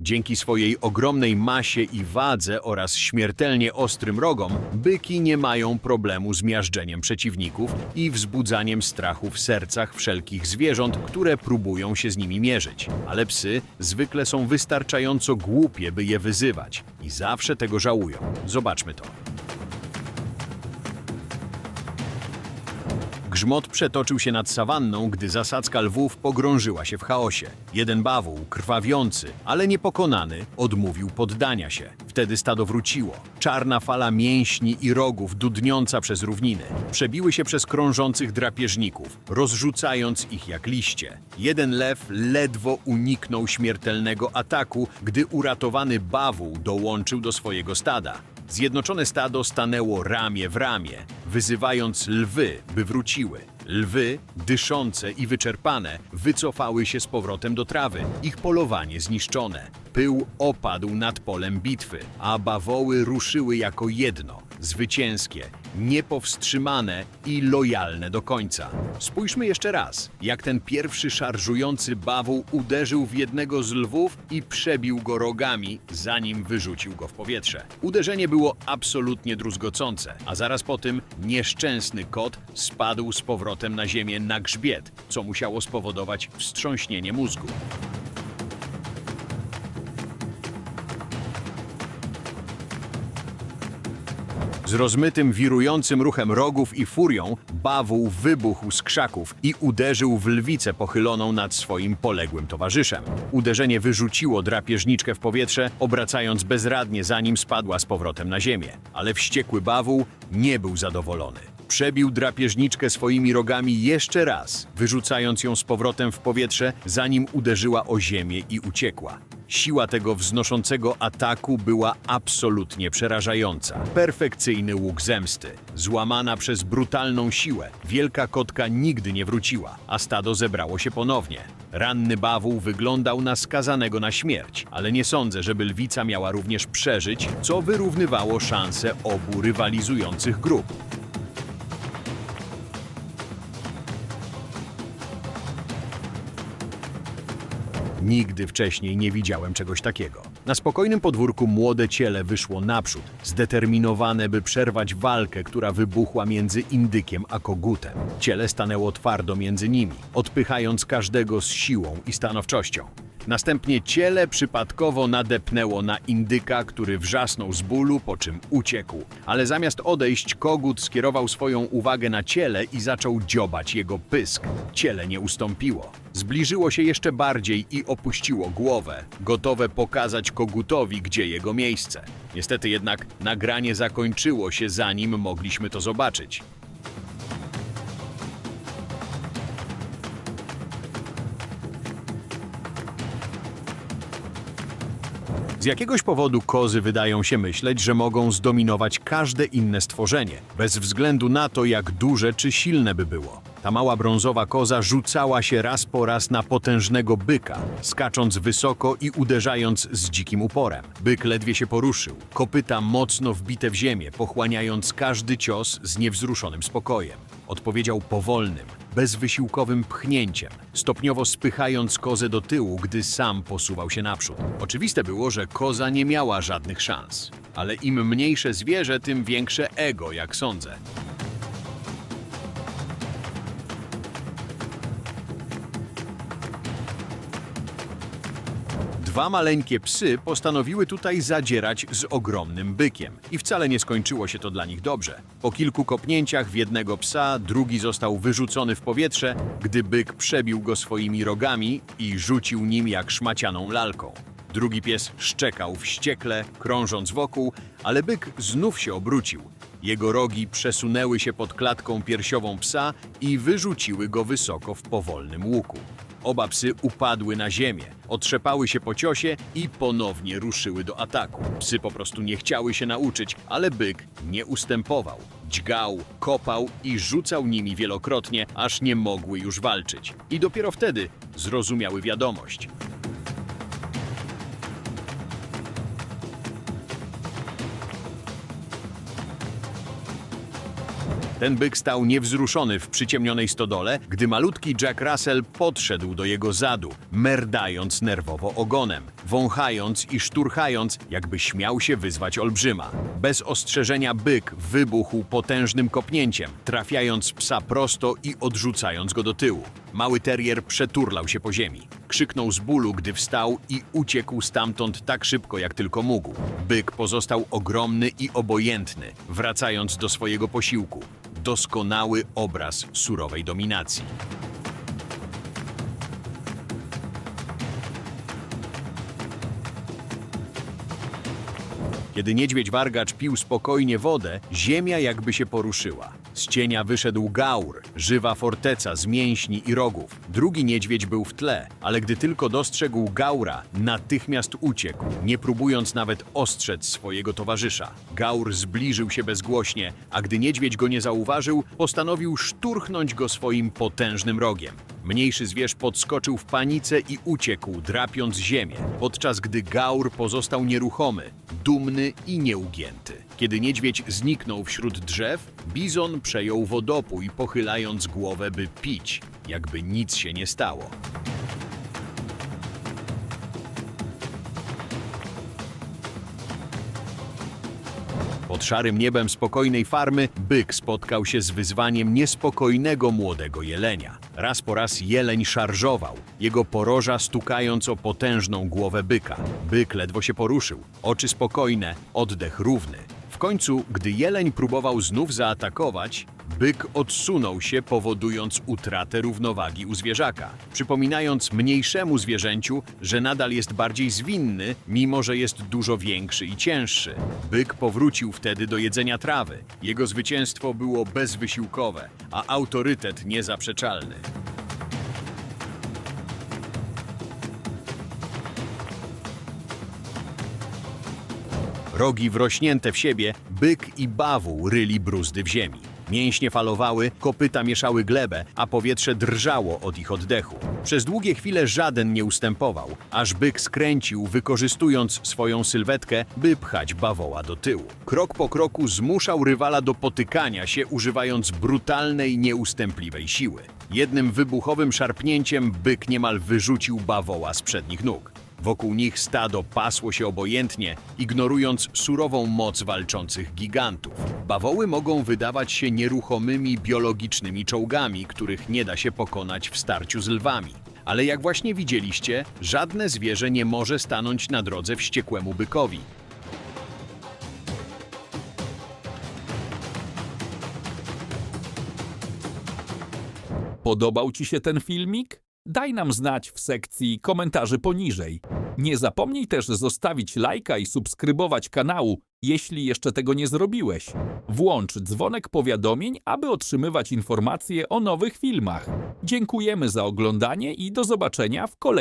Dzięki swojej ogromnej masie i wadze oraz śmiertelnie ostrym rogom, byki nie mają problemu z miażdżeniem przeciwników i wzbudzaniem strachu w sercach wszelkich zwierząt, które próbują się z nimi mierzyć. Ale psy zwykle są wystarczająco głupie, by je wyzywać i zawsze tego żałują. Zobaczmy to. Grzmot przetoczył się nad sawanną, gdy zasadzka lwów pogrążyła się w chaosie. Jeden bawół, krwawiący, ale niepokonany, odmówił poddania się. Wtedy stado wróciło. Czarna fala mięśni i rogów dudniąca przez równiny. Przebiły się przez krążących drapieżników, rozrzucając ich jak liście. Jeden lew ledwo uniknął śmiertelnego ataku, gdy uratowany bawół dołączył do swojego stada. Zjednoczone stado stanęło ramię w ramię, wyzywając lwy, by wróciły. Lwy, dyszące i wyczerpane, wycofały się z powrotem do trawy, ich polowanie zniszczone. Pył opadł nad polem bitwy, a bawoły ruszyły jako jedno, zwycięskie, niepowstrzymane i lojalne do końca. Spójrzmy jeszcze raz, jak ten pierwszy szarżujący bawół uderzył w jednego z lwów i przebił go rogami, zanim wyrzucił go w powietrze. Uderzenie było absolutnie druzgocące, a zaraz po tym nieszczęsny kot spadł z powrotem na ziemię na grzbiet, co musiało spowodować wstrząśnienie mózgu. Z rozmytym, wirującym ruchem rogów i furią, bawół wybuchł z krzaków i uderzył w lwicę pochyloną nad swoim poległym towarzyszem. Uderzenie wyrzuciło drapieżniczkę w powietrze, obracając bezradnie, zanim spadła z powrotem na ziemię. Ale wściekły bawół nie był zadowolony. Przebił drapieżniczkę swoimi rogami jeszcze raz, wyrzucając ją z powrotem w powietrze, zanim uderzyła o ziemię i uciekła. Siła tego wznoszącego ataku była absolutnie przerażająca. Perfekcyjny łuk zemsty. Złamana przez brutalną siłę, wielka kotka nigdy nie wróciła, a stado zebrało się ponownie. Ranny bawół wyglądał na skazanego na śmierć, ale nie sądzę, żeby lwica miała również przeżyć, co wyrównywało szanse obu rywalizujących grup. Nigdy wcześniej nie widziałem czegoś takiego. Na spokojnym podwórku młode ciele wyszło naprzód, zdeterminowane, by przerwać walkę, która wybuchła między indykiem a kogutem. Ciele stanęło twardo między nimi, odpychając każdego z siłą i stanowczością. Następnie ciele przypadkowo nadepnęło na indyka, który wrzasnął z bólu, po czym uciekł. Ale zamiast odejść, kogut skierował swoją uwagę na ciele i zaczął dziobać jego pysk. Ciele nie ustąpiło. Zbliżyło się jeszcze bardziej i opuściło głowę, gotowe pokazać kogutowi, gdzie jego miejsce. Niestety jednak nagranie zakończyło się zanim mogliśmy to zobaczyć. Z jakiegoś powodu kozy wydają się myśleć, że mogą zdominować każde inne stworzenie, bez względu na to, jak duże czy silne by było. Ta mała brązowa koza rzucała się raz po raz na potężnego byka, skacząc wysoko i uderzając z dzikim uporem. Byk ledwie się poruszył, kopyta mocno wbite w ziemię, pochłaniając każdy cios z niewzruszonym spokojem. Odpowiedział powolnym, bezwysiłkowym pchnięciem, stopniowo spychając kozę do tyłu, gdy sam posuwał się naprzód. Oczywiste było, że koza nie miała żadnych szans. Ale im mniejsze zwierzę, tym większe ego, jak sądzę. Dwa maleńkie psy postanowiły tutaj zadzierać z ogromnym bykiem. I wcale nie skończyło się to dla nich dobrze. Po kilku kopnięciach w jednego psa, drugi został wyrzucony w powietrze, gdy byk przebił go swoimi rogami i rzucił nim jak szmacianą lalką. Drugi pies szczekał wściekle, krążąc wokół, ale byk znów się obrócił. Jego rogi przesunęły się pod klatką piersiową psa i wyrzuciły go wysoko w powolnym łuku. Oba psy upadły na ziemię, otrzepały się po ciosie i ponownie ruszyły do ataku. Psy po prostu nie chciały się nauczyć, ale byk nie ustępował. Dźgał, kopał i rzucał nimi wielokrotnie, aż nie mogły już walczyć. I dopiero wtedy zrozumiały wiadomość. Ten byk stał niewzruszony w przyciemnionej stodole, gdy malutki Jack Russell podszedł do jego zadu, merdając nerwowo ogonem, wąchając i szturchając, jakby śmiał się wyzwać olbrzyma. Bez ostrzeżenia byk wybuchł potężnym kopnięciem, trafiając psa prosto i odrzucając go do tyłu. Mały terrier przeturlał się po ziemi. Krzyknął z bólu, gdy wstał i uciekł stamtąd tak szybko, jak tylko mógł. Byk pozostał ogromny i obojętny, wracając do swojego posiłku. Doskonały obraz surowej dominacji. Kiedy niedźwiedź wargacz pił spokojnie wodę, ziemia jakby się poruszyła. Z cienia wyszedł gaur, żywa forteca z mięśni i rogów. Drugi niedźwiedź był w tle, ale gdy tylko dostrzegł gaura, natychmiast uciekł, nie próbując nawet ostrzec swojego towarzysza. Gaur zbliżył się bezgłośnie, a gdy niedźwiedź go nie zauważył, postanowił szturchnąć go swoim potężnym rogiem. Mniejszy zwierz podskoczył w panice i uciekł, drapiąc ziemię, podczas gdy gaur pozostał nieruchomy, dumny i nieugięty. Kiedy niedźwiedź zniknął wśród drzew, bizon przejął wodopój, pochylając głowę, by pić, jakby nic się nie stało. Pod szarym niebem spokojnej farmy byk spotkał się z wyzwaniem niespokojnego młodego jelenia. Raz po raz jeleń szarżował, jego poroża stukając o potężną głowę byka. Byk ledwo się poruszył, oczy spokojne, oddech równy. W końcu, gdy jeleń próbował znów zaatakować, byk odsunął się, powodując utratę równowagi u zwierzaka, przypominając mniejszemu zwierzęciu, że nadal jest bardziej zwinny, mimo że jest dużo większy i cięższy. Byk powrócił wtedy do jedzenia trawy. Jego zwycięstwo było bezwysiłkowe, a autorytet niezaprzeczalny. Rogi wrośnięte w siebie, byk i bawół ryli bruzdy w ziemi. Mięśnie falowały, kopyta mieszały glebę, a powietrze drżało od ich oddechu. Przez długie chwile żaden nie ustępował, aż byk skręcił, wykorzystując swoją sylwetkę, by pchać bawoła do tyłu. Krok po kroku zmuszał rywala do potykania się, używając brutalnej, nieustępliwej siły. Jednym wybuchowym szarpnięciem byk niemal wyrzucił bawoła z przednich nóg. Wokół nich stado pasło się obojętnie, ignorując surową moc walczących gigantów. Bawoły mogą wydawać się nieruchomymi biologicznymi czołgami, których nie da się pokonać w starciu z lwami. Ale jak właśnie widzieliście, żadne zwierzę nie może stanąć na drodze wściekłemu bykowi. Podobał Ci się ten filmik? Daj nam znać w sekcji komentarzy poniżej. Nie zapomnij też zostawić lajka i subskrybować kanału, jeśli jeszcze tego nie zrobiłeś. Włącz dzwonek powiadomień, aby otrzymywać informacje o nowych filmach. Dziękujemy za oglądanie i do zobaczenia w kolejnym